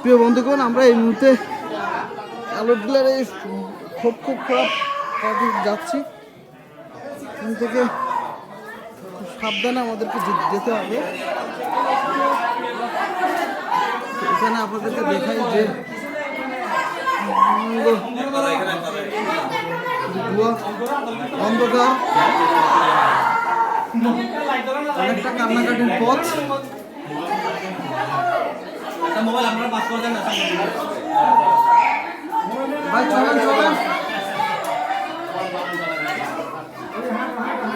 প্রিয় বন্ধুগণ, আমরা এই মুহূর্তে আলোর ডিলার এই খুব খুব খারাপ যাচ্ছি। থেকে সাবধানে আমাদেরকে যেতে হবে। এখানে আপনাদেরকে দেখাই যে অন্ধকার। অনেকটা কান্নাকাটির পথ। ভাই চলেন চলেন।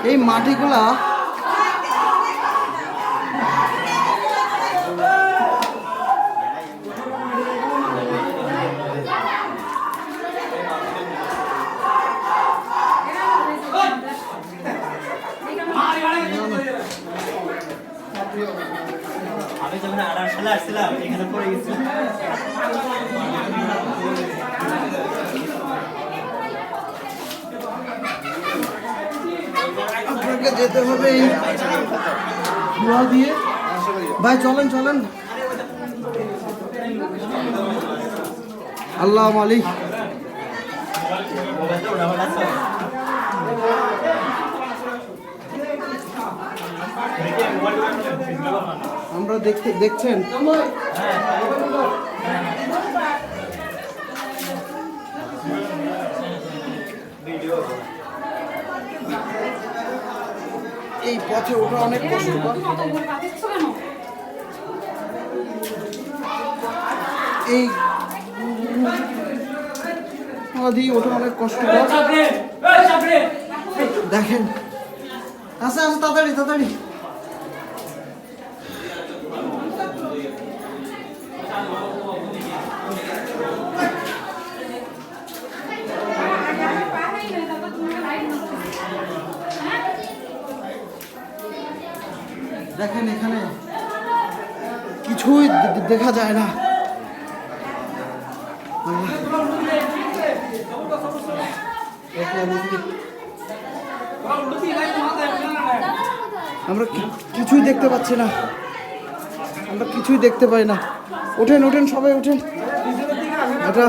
এই মাটিগুলা আমি যখন আঠারো সালে আসছিলাম এখানে পড়ে গেছিলাম আপনাকে যেতে হবে ধোঁয়া দিয়ে ভাই চলেন চলেন। আল্লাহ মালিক মোবাইলটা ওটা আছে আমরা দেখতে দেখছেন? এই পথে ওঠা অনেক কষ্টকর এই নদী ওঠা অনেক দেখেন। আচ্ছা আচ্ছা তাড়াতাড়ি তাড়াতাড়ি। দেখেন এখানে কিছুই দেখা যায় না। আমরা কিছুই দেখতে পাচ্ছি না। আমরা কিছুই দেখতে পাই না। ওঠেন ওঠেন সবাই, ওঠেন। এটা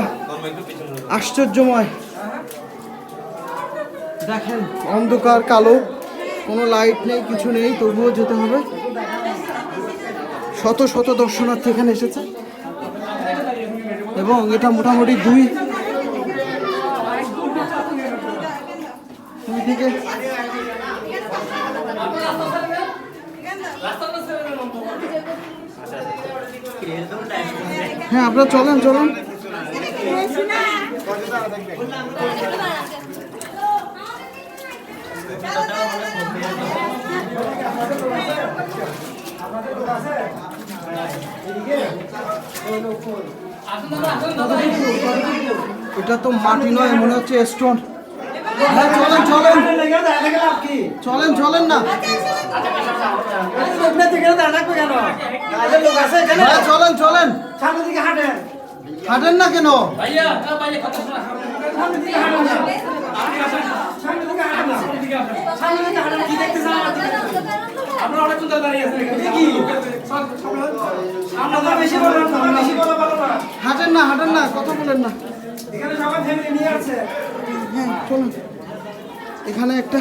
আশ্চর্যময়। দেখেন, অন্ধকার, কালো। কোনো লাইট নেই, কিছু নেই, তবুও যেতে হবে। শত শত দর্শনার্থী এখানে এসেছে। এবং এটা মোটামুটি দুই হ্যাঁ আপনারা চলেন চলেন। এটা তো মাটি নয়, মনে হচ্ছে স্টোন হ্যাঁ চলেন চলেন। চলেন চলেন না। হ্যাঁ চলেন চলেন। হাঁটেন না কেন? দাঁড়িয়ে কি বেশি বলেন না বেশি বলা ভালো না হাঁটেন না হাঁটেন না কথা বলেন না এখানে সবাই ফ্যামিলি নিয়ে আছে হ্যাঁ চলুন এখানে একটা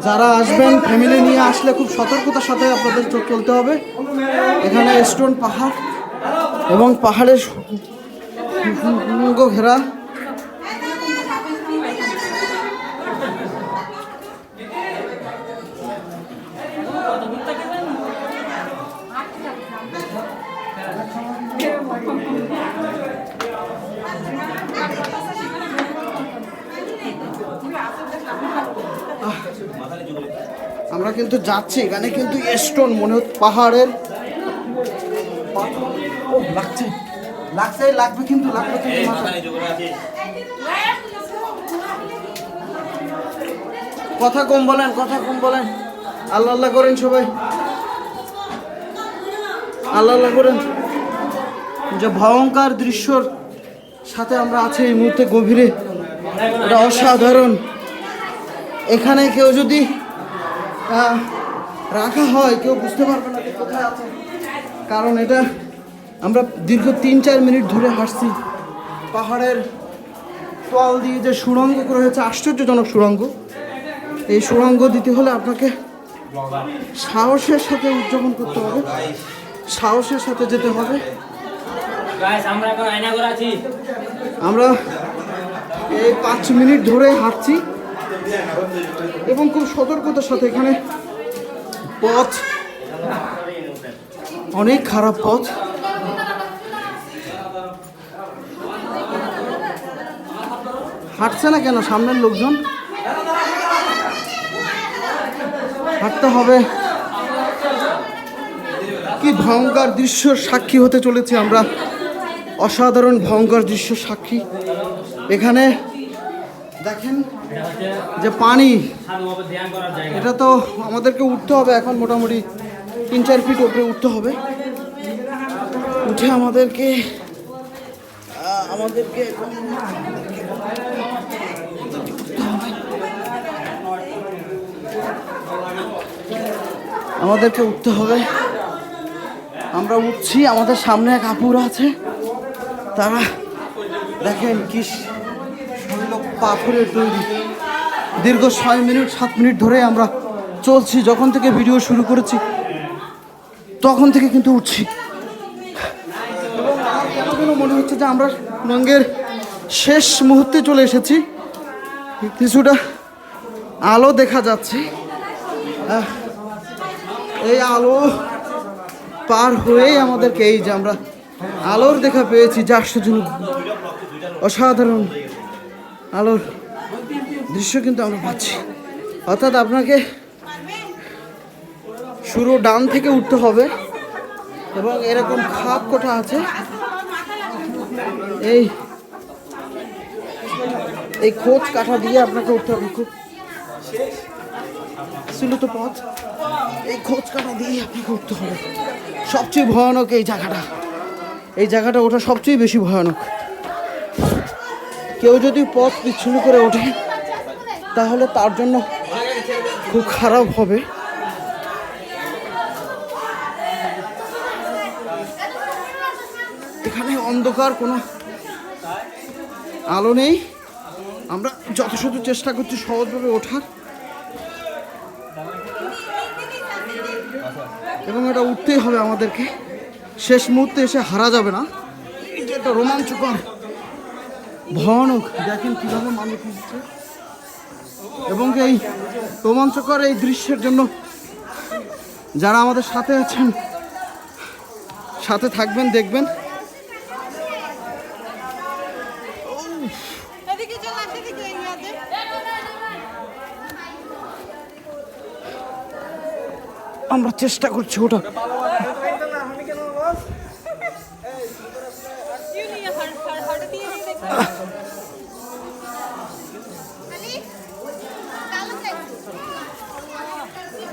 যারা আসবেন ফ্যামিলি নিয়ে আসলে খুব সতর্কতার সাথে আপনাদের চো- চলতে হবে এখানে স্টোন পাহাড় এবং পাহাড়ের ঘেরা আমরা কিন্তু যাচ্ছি, এখানে কিন্তু স্টোন মনে হচ্ছে পাহাড়ের। লাগছে। লাগবে কিন্তু, লাগবে কথা কম বলেন, কথা কম বলেন। আল্লাহ আল্লাহ করেন সবাই। আল্লাহ আল্লাহ করেন। যে ভয়ঙ্কর দৃশ্যর সাথে আমরা আছি এই মুহূর্তে গভীরে। এটা অসাধারণ। এখানে কেউ যদি রাখা হয় কেউ বুঝতে পারবে না কোথায় আছে। কারণ এটা আমরা দীর্ঘ তিন চার মিনিট ধরে হাঁটছি। পাহাড়ের তোয়াল দিয়ে যে সুড়ঙ্গ করা হয়েছে আশ্চর্যজনক সুড়ঙ্গ। এই সুড়ঙ্গ দিতে হলে আপনাকে সাহসের সাথে উদযাপন করতে হবে। সাহসের সাথে যেতে হবে। আমরা এই পাঁচ মিনিট ধরে হাঁটছি। এবং খুব সতর্কতার সাথে এখানে পথ, অনেক খারাপ পথ। হাঁটছে না কেন সামনের লোকজন? হাঁটতে হবে। কি ভয়ঙ্কর দৃশ্য সাক্ষী হতে চলেছি আমরা। অসাধারণ ভয়ঙ্কর দৃশ্য সাক্ষী। এখানে দেখেন যে পানি, এটা তো আমাদেরকে উঠতে হবে এখন মোটামুটি তিন চার ফিট ওপরে উঠতে হবে। উঠে আমাদেরকে আমাদেরকে আমাদেরকে উঠতে হবে। আমরা উঠছি, আমাদের সামনে এক আপুর আছে। তারা দেখেন কি পাথরের তৈরি। দীর্ঘ ছয় মিনিট, সাত মিনিট ধরে আমরা চলছি, যখন থেকে ভিডিও শুরু করেছি, তখন থেকে কিন্তু উঠছি। এবং মনে হচ্ছে যে আমরা রঙের শেষ মুহূর্তে চলে এসেছি। কিছুটা আলো দেখা যাচ্ছে। এই আলো পার হয়েই আমাদেরকে এই যে আমরা আলোর দেখা পেয়েছি যে আশ্চর্যজনক অসাধারণ আলোর দৃশ্য কিন্তু আমরা পাচ্ছি। অর্থাৎ আপনাকে শুরু ডান থেকে উঠতে হবে এবং এরকম খাপ কোটা আছে। এই এই খোঁজ কাঠা দিয়ে আপনাকে উঠতে হবে খুব। ছিল তো পথ। এই খোঁজ কাটা দিয়ে আপনাকে উঠতে হবে। সবচেয়ে ভয়ানক এই জায়গাটা। এই জায়গাটা ওঠা সবচেয়ে বেশি ভয়ানক। কেউ যদি পথ বিচ্ছিন্ন করে ওঠে তাহলে তার জন্য খুব খারাপ হবে। এখানে অন্ধকার, কোনো আলো নেই। আমরা যথাযথ চেষ্টা করছি সহজভাবে ওঠার। এবং এটা উঠতেই হবে আমাদেরকে। শেষ মুহূর্তে এসে হারা যাবে না। এটা রোমাঞ্চকর, ভয়ানক, দেখেন কীভাবে মানুষ উঠছে এবং এই রোমাঞ্চকর এই দৃশ্যের জন্য যারা আমাদের সাথে আছেন, সাথে থাকবেন, দেখবেন। আমরা চেষ্টা করছি ওটা ইউনিয়ন হার হার হার দিয়ে দেখো আলি কালো